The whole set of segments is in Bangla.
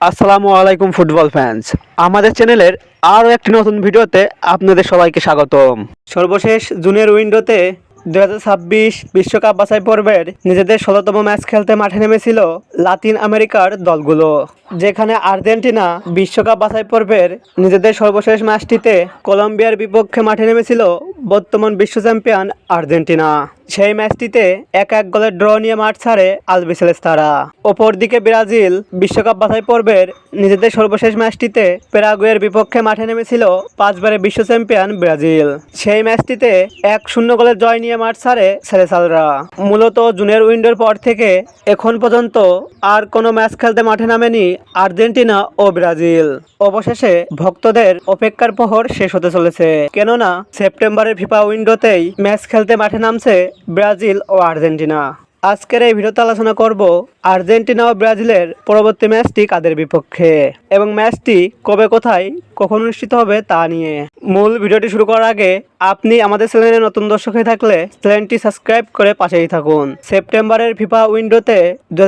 আসসালামু আলাইকুম ফুটবল ফ্যান্স আমাদের চ্যানেলের আরও একটি নতুন ভিডিওতে আপনাদের সবাইকে স্বাগতম। সর্বশেষ জুনের উইন্ডোতে দু বিশ্বকাপ বাছাই পর্বের নিজেদের ষোলোতম ম্যাচ খেলতে মাঠে নেমেছিল লাতিন আমেরিকার দলগুলো, যেখানে আর্জেন্টিনা বিশ্বকাপ বাছাই পর্বের নিজেদের সর্বশেষ ম্যাচটিতে কলম্বিয়ার বিপক্ষে মাঠে নেমেছিল বর্তমান বিশ্ব চ্যাম্পিয়ন আর্জেন্টিনা। সেই ম্যাচটিতে এক এক গোলের ড্র নিয়ে মাঠ ছাড়ে আলবিসেলেস তারা। অপরদিকে ব্রাজিল বিশ্বকাপ বাছাই পর্বের নিজেদের সর্বশেষ ম্যাচটিতে প্যারাগুয়ের বিপক্ষে মাঠে নেমেছিল পাঁচবারের বিশ্ব চ্যাম্পিয়ন ব্রাজিল। সেই ম্যাচটিতে এক শূন্য গোলের জয় নিয়ে মাঠ ছাড়ে সেলেসালরা মূলত জুনের উইন্ডোর পর থেকে এখন পর্যন্ত আর কোনো ম্যাচ খেলতে মাঠে নামেনি আর্জেন্টিনা ও ব্রাজিল। অবশেষে ভক্তদের অপেক্ষার প্রহর শেষ হতে চলেছে। কেননা সেপ্টেম্বরের ফিফা উইন্ডোতেই ম্যাচ খেলতে মাঠে নামছে ব্রাজিল ও আর্জেন্টিনা। আজকের এই ভিডিওতে আলোচনা করব আর্জেন্টিনা ও ব্রাজিলের পরবর্তী ম্যাচটি কাদের বিপক্ষে এবং ম্যাচটি কবে, কোথায়, কখন অনুষ্ঠিত হবে তা নিয়ে। মূল ভিডিওটি শুরু করার আগে আপনি আমাদের চ্যানেলে নতুন দর্শক হয়ে থাকলে চ্যানেলটি সাবস্ক্রাইব করে পাশেই থাকুন। সেপ্টেম্বরের ফিফা উইন্ডোতে দু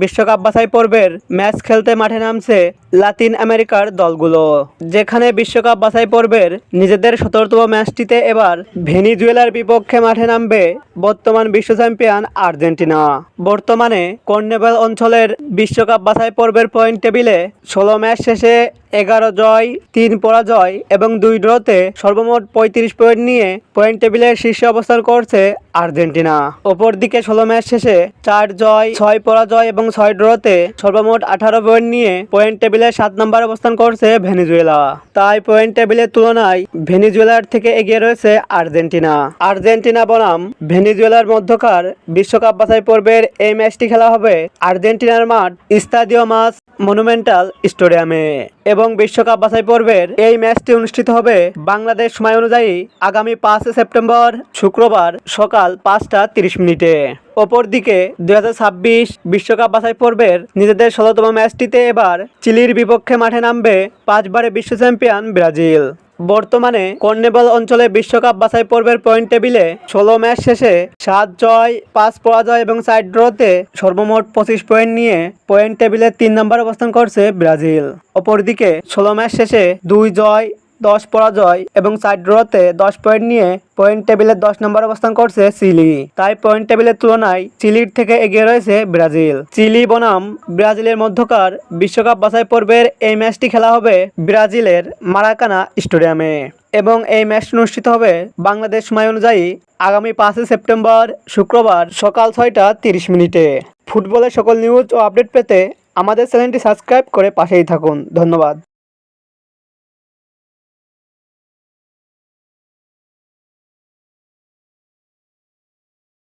বিশ্বকাপ বাছাই পর্বের ম্যাচ খেলতে মাঠে নামছে লাতিন আমেরিকার দলগুলো। যেখানে বিশ্বকাপ বাছাই পর্বের নিজেদের সতেরোতম ম্যাচটিতে এবার ভেনিজুয়েলার বিপক্ষে মাঠে নামবে বর্তমান বিশ্ব চ্যাম্পিয়ন আর্জেন্টিনা। বর্তমানে কর্নেবেল অঞ্চলের বিশ্বকাপ বাছাই পর্বের পয়েন্ট টেবিলে ষোলো ম্যাচ শেষে এগারো জয়, তিন পরাজয় এবং দুই ড্রতে সর্বমোট পঁয়ত্রিশ পয়েন্ট নিয়ে পয়েন্ট টেবিলের শীর্ষে অবস্থান করছে আর্জেন্টিনা। অপরদিকে ষোলো ম্যাচ শেষে চার জয়, ছয় পরাজয় এবং ছয় ড্রতে সর্বমোট আঠারো পয়েন্ট নিয়ে পয়েন্ট টেবিলের সাত নম্বর অবস্থান করছে ভেনিজুয়েলা। তাই পয়েন্ট টেবিলের তুলনায় ভেনিজুয়েলার থেকে এগিয়ে রয়েছে আর্জেন্টিনা। আর্জেন্টিনা বনাম, ভেনিজুয়েলার মধ্যকার বিশ্বকাপ বাছাই পর্বের এই ম্যাচটি খেলা হবে আর্জেন্টিনার মাঠ স্তাদিও মাস মনুমেন্টাল স্টেডিয়ামে এবং বিশ্বকাপ বাছাই পর্বের এই ম্যাচটি অনুষ্ঠিত হবে বাংলাদেশ সময় অনুযায়ী আগামী পাঁচ সেপ্টেম্বর শুক্রবার সকাল পাঁচটা তিরিশ মিনিটে। অপরদিকে দুই হাজার ছাব্বিশ বিশ্বকাপ বাছাই পর্বের নিজেদের ষোলোতম ম্যাচটিতে এবার চিলির বিপক্ষে মাঠে নামবে পাঁচবারে বিশ্ব চ্যাম্পিয়ন ব্রাজিল। বর্তমানে কর্নেবল অঞ্চলে বিশ্বকাপ বাছাই পর্বের পয়েন্ট টেবিলে ষোলো ম্যাচ শেষে সাত জয়, পাঁচ পরাজয় এবং সাইড ড্রতে সর্বমোট পঁচিশ পয়েন্ট নিয়ে পয়েন্ট টেবিলে তিন নম্বর অবস্থান করছে ব্রাজিল। অপরদিকে ষোলো ম্যাচ শেষে দুই জয় দশ পরাজয় এবং চার ড্রতে দশ পয়েন্ট নিয়ে পয়েন্ট টেবিলে দশ নম্বর অবস্থান করছে চিলি। তাই পয়েন্ট টেবিলের তুলনায় চিলির থেকে এগিয়ে রয়েছে ব্রাজিল। চিলি বনাম ব্রাজিলের মধ্যকার বিশ্বকাপ বাছাই পর্বের এই ম্যাচটি খেলা হবে ব্রাজিলের মারাকানা স্টেডিয়ামে এবং এই ম্যাচ অনুষ্ঠিত হবে বাংলাদেশ সময় অনুযায়ী আগামী পাঁচই সেপ্টেম্বর শুক্রবার সকাল ছয়টা তিরিশ মিনিটে। ফুটবলের সকল নিউজ ও আপডেট পেতে আমাদের চ্যানেলটি সাবস্ক্রাইব করে পাশেই থাকুন। ধন্যবাদ।